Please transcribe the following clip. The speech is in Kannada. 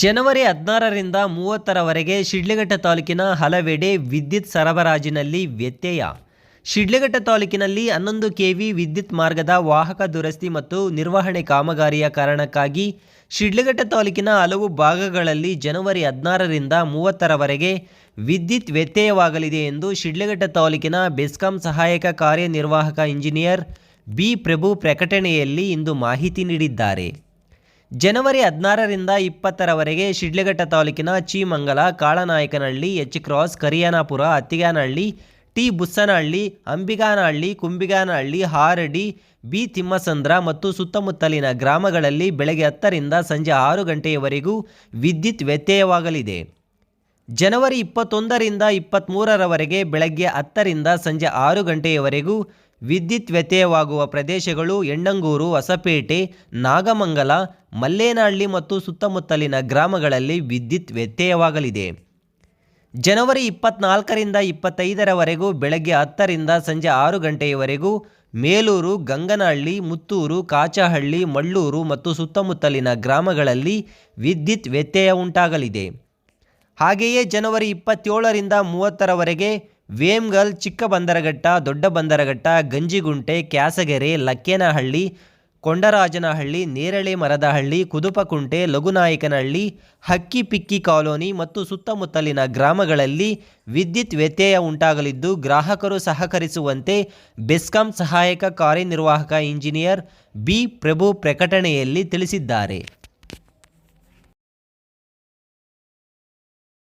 ಜನವರಿ ಹದಿನಾರರಿಂದ ಮೂವತ್ತರವರೆಗೆ ಶಿಡ್ಲಘಟ್ಟ ತಾಲೂಕಿನ ಹಲವೆಡೆ ವಿದ್ಯುತ್ ಸರಬರಾಜಿನಲ್ಲಿ ವ್ಯತ್ಯಯ. ಶಿಡ್ಲಘಟ್ಟ ತಾಲೂಕಿನಲ್ಲಿ ಹನ್ನೊಂದು ಕೆವಿ ವಿದ್ಯುತ್ ಮಾರ್ಗದ ವಾಹಕ ದುರಸ್ತಿ ಮತ್ತು ನಿರ್ವಹಣೆ ಕಾಮಗಾರಿಯ ಕಾರಣಕ್ಕಾಗಿ ಶಿಡ್ಲಘಟ್ಟ ತಾಲೂಕಿನ ಹಲವು ಭಾಗಗಳಲ್ಲಿ ಜನವರಿ ಹದಿನಾರರಿಂದ ಮೂವತ್ತರವರೆಗೆ ವಿದ್ಯುತ್ ವ್ಯತ್ಯಯವಾಗಲಿದೆ ಎಂದು ಶಿಡ್ಲಘಟ್ಟ ತಾಲೂಕಿನ ಬೆಸ್ಕಾಂ ಸಹಾಯಕ ಕಾರ್ಯನಿರ್ವಾಹಕ ಇಂಜಿನಿಯರ್ ಬಿ ಪ್ರಭು ಪ್ರಕಟಣೆಯಲ್ಲಿ ಇಂದು ಮಾಹಿತಿ ನೀಡಿದ್ದಾರೆ. ಜನವರಿ ಹದಿನಾರರಿಂದ ಇಪ್ಪತ್ತರವರೆಗೆ ಶಿಡ್ಲಘಟ್ಟ ತಾಲೂಕಿನ Cheemangala, Kalanayakanahalli H cross Kariyanapura, Attiganahalli, T Bussanahalli, Ambiganahalli, Kumbiganahalli, Haradi, B Thimmasandra ಮತ್ತು ಸುತ್ತಮುತ್ತಲಿನ ಗ್ರಾಮಗಳಲ್ಲಿ ಬೆಳಗ್ಗೆ ಹತ್ತರಿಂದ ಸಂಜೆ ಆರು ಗಂಟೆಯವರೆಗೂ ವಿದ್ಯುತ್ ವ್ಯತ್ಯಯವಾಗಲಿದೆ. ಜನವರಿ ಇಪ್ಪತ್ತೊಂದರಿಂದ ಇಪ್ಪತ್ತ್ಮೂರರವರೆಗೆ ಬೆಳಗ್ಗೆ ಹತ್ತರಿಂದ ಸಂಜೆ ಆರು ಗಂಟೆಯವರೆಗೂ ವಿದ್ಯುತ್ ವ್ಯತ್ಯಯವಾಗುವ ಪ್ರದೇಶಗಳು ಎಣ್ಣಂಗೂರು ಹೊಸಪೇಟೆ, ನಾಗಮಂಗಲ, ಮಲ್ಲೇನಹಳ್ಳಿ ಮತ್ತು ಸುತ್ತಮುತ್ತಲಿನ ಗ್ರಾಮಗಳಲ್ಲಿ ವಿದ್ಯುತ್ ವ್ಯತ್ಯಯವಾಗಲಿದೆ. ಜನವರಿ ಇಪ್ಪತ್ನಾಲ್ಕರಿಂದ ಇಪ್ಪತ್ತೈದರವರೆಗೂ ಬೆಳಗ್ಗೆ ಹತ್ತರಿಂದ ಸಂಜೆ ಆರು ಗಂಟೆಯವರೆಗೂ ಮೇಲೂರು, ಗಂಗನಹಳ್ಳಿ, ಮುತ್ತೂರು, ಕಾಚಹಳ್ಳಿ, ಮಳ್ಳೂರು ಮತ್ತು ಸುತ್ತಮುತ್ತಲಿನ ಗ್ರಾಮಗಳಲ್ಲಿ ವಿದ್ಯುತ್ ವ್ಯತ್ಯಯ ಉಂಟಾಗಲಿದೆ. ಹಾಗೆಯೇ ಜನವರಿ ಇಪ್ಪತ್ತೇಳರಿಂದ ಮೂವತ್ತರವರೆಗೆ ವೇಮ್ಗಲ್, ಚಿಕ್ಕ ಬಂದರಘಟ್ಟ, ದೊಡ್ಡ ಬಂದರಘಟ್ಟ, ಗಂಜಿಗುಂಟೆ, ಕ್ಯಾಸಗೆರೆ, ಲಕ್ಕೇನಹಳ್ಳಿ, ಕೊಂಡರಾಜನಹಳ್ಳಿ, ನೇರಳೆ ಮರದಹಳ್ಳಿ, ಕುದುಪಕುಂಟೆ, ಲಘುನಾಯಕನಹಳ್ಳಿ, ಹಕ್ಕಿ ಪಿಕ್ಕಿ ಕಾಲೋನಿ ಮತ್ತು ಸುತ್ತಮುತ್ತಲಿನ ಗ್ರಾಮಗಳಲ್ಲಿ ವಿದ್ಯುತ್ ವ್ಯತ್ಯಯ ಉಂಟಾಗಲಿದ್ದು ಗ್ರಾಹಕರು ಸಹಕರಿಸುವಂತೆ ಬೆಸ್ಕಾಂ ಸಹಾಯಕ ಕಾರ್ಯನಿರ್ವಾಹಕ ಇಂಜಿನಿಯರ್ ಬಿ ಪ್ರಭು ಪ್ರಕಟಣೆಯಲ್ಲಿ ತಿಳಿಸಿದ್ದಾರೆ.